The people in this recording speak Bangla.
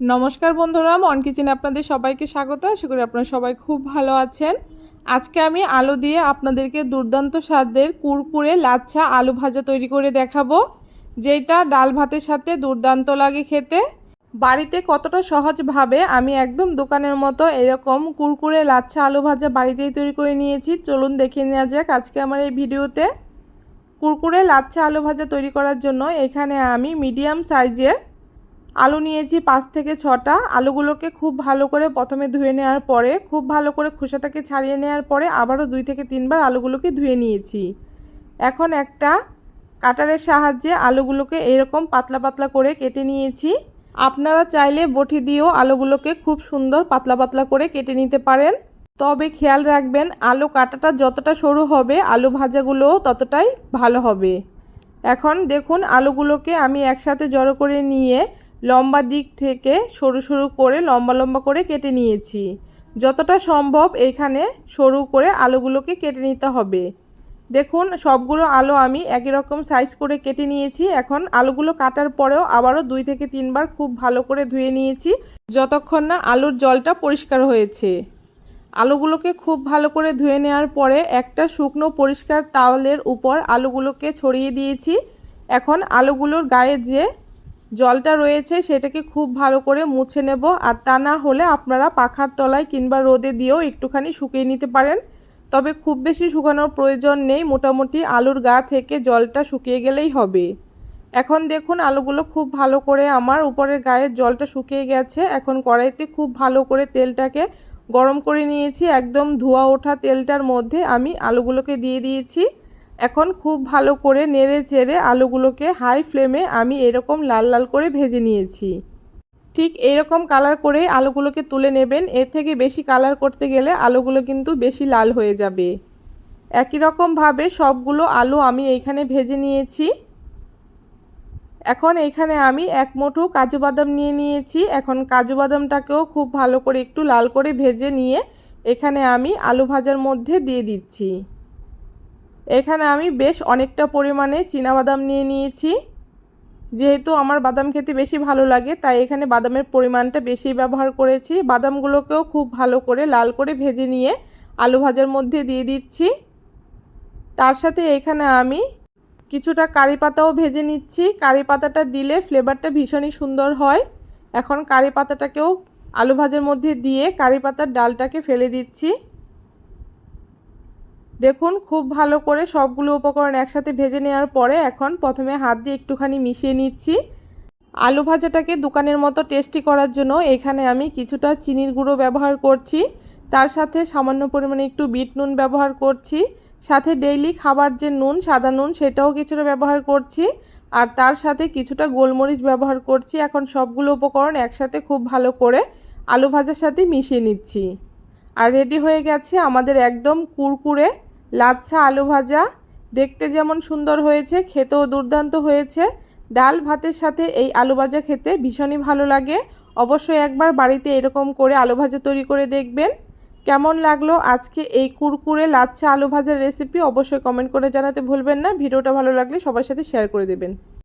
নমস্কার বন্ধুরা, মন কিচেনে আপনাদের সবাইকে স্বাগত। আশা করি আপনারা সবাই খুব ভালো আছেন। আজকে আমি আলু দিয়ে আপনাদেরকে দুর্দান্ত স্বাদের কুরকুরে লাচ্ছা আলু ভাজা তৈরি করে দেখাবো, যেটা ডাল ভাতের সাথে দুর্দান্ত লাগে খেতে। বাড়িতে কতটা সহজভাবে আমি একদম দোকানের মতো এরকম কুরকুরে লাচ্ছা আলু ভাজা বাড়িতেই তৈরি করে নিয়েছি। চলুন দেখে নেওয়া যাক আজকে আমার এই ভিডিওতে। কুরকুরে লাচ্ছা আলু ভাজা তৈরি করার জন্য এখানে আমি মিডিয়াম সাইজের আলু নিয়েছি পাঁচ থেকে ছটা। আলুগুলোকে খুব ভালো করে প্রথমে ধুয়ে নেওয়ার পরে, খুব ভালো করে খোসাটাকে ছাড়িয়ে নেওয়ার পরে আবারও দুই থেকে তিনবার আলুগুলোকে ধুয়ে নিয়েছি। এখন একটা কাটারের সাহায্যে আলুগুলোকে এরকম পাতলা পাতলা করে কেটে নিয়েছি। আপনারা চাইলে বটি দিয়েও আলুগুলোকে খুব সুন্দর পাতলা পাতলা করে কেটে নিতে পারেন। তবে খেয়াল রাখবেন, আলু কাটাটা যতটা সরু হবে, আলু ভাজাগুলোও ততটাই ভালো হবে। এখন দেখুন, আলুগুলোকে আমি একসাথে জড়ো করে নিয়ে লম্বা দিক থেকে সরু সরু করে, লম্বা লম্বা করে কেটে নিয়েছি। যতটা সম্ভব এখানে সরু করে আলুগুলোকে কেটে নিতে হবে। দেখুন, সবগুলো আলু আমি একই রকম সাইজ করে কেটে নিয়েছি। এখন আলুগুলো কাটার পরেও আবারও দুই থেকে তিনবার খুব ভালো করে ধুয়ে নিয়েছি, যতক্ষণ না আলুর জলটা পরিষ্কার হয়েছে। আলুগুলোকে খুব ভালো করে ধুয়ে নেওয়ার পরে একটা শুকনো পরিষ্কার টাওয়ালের উপর আলুগুলোকে ছড়িয়ে দিয়েছি। এখন আলুগুলোর গায়ে যে জলটা রয়েছে, সেটাকে খুব ভালো করে মুছে নেব। আর তা না হলে আপনারা পাখার তলায় কিংবা রোদে দিয়েও একটুখানি শুকিয়ে নিতে পারেন। তবে খুব বেশি শুকানোর প্রয়োজন নেই, মোটামুটি আলুর গা থেকে জলটা শুকিয়ে গেলেই হবে। এখন দেখুন, আলুগুলো খুব ভালো করে আমার উপরের গায়ের জলটা শুকিয়ে গেছে। এখন কড়াইতে খুব ভালো করে তেলটাকে গরম করে নিয়েছি। একদম ধোয়া ওঠা তেলটার মধ্যে আমি আলুগুলোকে দিয়ে দিয়েছি। এখন খুব ভালো করে নেড়ে চেড়ে আলুগুলোকে হাই ফ্লেমে আমি এরকম লাল লাল করে ভেজে নিয়েছি। ঠিক এরকম কালার করে আলুগুলোকে তুলে নেবেন। এর থেকে বেশি কালার করতে গেলে আলুগুলো কিন্তু বেশি লাল হয়ে যাবে। একই রকমভাবে সবগুলো আলু আমি এইখানে ভেজে নিয়েছি। এখন এখানে আমি এক মুঠো কাজু বাদাম নিয়ে নিয়েছি। এখন কাজু বাদামটাকেও খুব ভালো করে একটু লাল করে ভেজে নিয়ে এখানে আমি আলু ভাজার মধ্যে দিয়ে দিচ্ছি। এখানে আমি বেশ অনেকটা পরিমাণে বাদাম নিয়ে নিয়েছি। যেহেতু আমার বাদাম খেতে বেশি ভালো লাগে, তাই এখানে বাদামের পরিমাণটা বেশি ব্যবহার করেছি। বাদামগুলোকেও খুব ভালো করে লাল করে ভেজে নিয়ে আলু ভাজার মধ্যে দিয়ে দিচ্ছি। তার সাথে এখানে আমি কিছুটা কারি পাতাও ভেজে নিচ্ছি। কারি পাতাটা দিলে ফ্লেভারটা ভীষণই সুন্দর হয়। এখন কারি পাতাটাকেও আলু ভাজার মধ্যে দিয়ে কারি পাতার ডালটাকে ফেলে দিচ্ছি। দেখুন, খুব ভালো করে সবগুলো উপকরণ একসাথে ভেজে নেওয়ার পরে এখন প্রথমে হাত দিয়ে একটুখানি মিশিয়ে নিচ্ছি। আলু ভাজাটাকে দোকানের মতো টেস্টি করার জন্য এখানে আমি কিছুটা চিনির গুঁড়ো ব্যবহার করছি। তার সাথে সামান্য পরিমাণে একটু বিট নুন ব্যবহার করছি। সাথে ডেইলি খাবার যে নুন, সাদা নুন, সেটাও কিছুটা ব্যবহার করছি। আর তার সাথে কিছুটা গোলমরিচ ব্যবহার করছি। এখন সবগুলো উপকরণ একসাথে খুব ভালো করে আলু ভাজার সাথে মিশিয়ে নিচ্ছি। আর রেডি হয়ে গেছে আমাদের একদম কুরকুরে লাচ্ছা আলু ভাজা। দেখতে যেমন সুন্দর হয়েছে, খেতেও দুর্দান্ত হয়েছে। ডাল ভাতের সাথে এই আলু ভাজা খেতে ভীষণই ভালো লাগে। অবশ্যই একবার বাড়িতে এরকম করে আলু ভাজা তৈরি করে দেখবেন। কেমন লাগল আজকে এই কুরকুরে লাচ্ছা আলু ভাজার রেসিপি অবশ্যই কমেন্ট করে জানাতে ভুলবেন না। ভিডিওটা ভালো লাগলে সবার সাথে শেয়ার করে দেবেন।